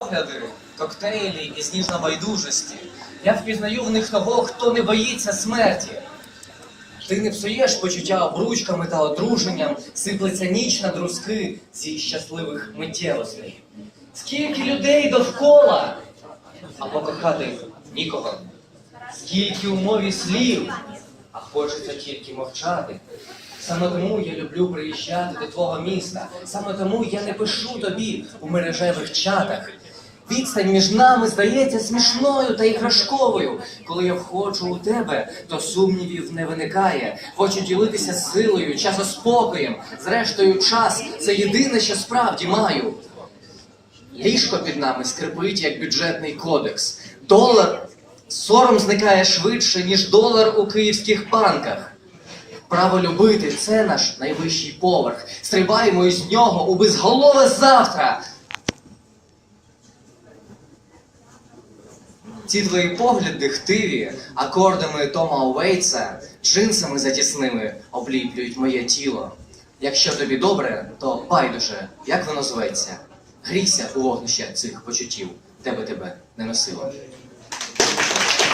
Погляди, коктейлі і сніжна байдужості. Я впізнаю в них того, хто не боїться смерті. Ти не псуєш почуття обручками та одруженням, сиплеться ніч на друзки зі щасливих миттєвостей. Скільки людей довкола, а покохати нікого. Скільки у мові слів, а хочеться тільки мовчати. Саме тому я люблю приїжджати до твого міста. Саме тому я не пишу тобі у мережевих чатах. Відстань між нами здається смішною та іграшковою. Коли я входжу у тебе, то сумнівів не виникає. Хочу ділитися силою, часоспокоєм. Зрештою, час це єдине, що справді маю. Ліжко під нами скрипить, як бюджетний кодекс. Долар сором зникає швидше, ніж долар у київських банках. Право любити це наш найвищий поверх. Стрибаємо із нього у безголове завтра. Ці твої погляди хтиві, акордами Тома Уейтса, джинсами затісними обліплюють моє тіло. Якщо тобі добре, то байдуже, як воно зветься. Грійся у вогнище цих почуттів, де би тебе не носило.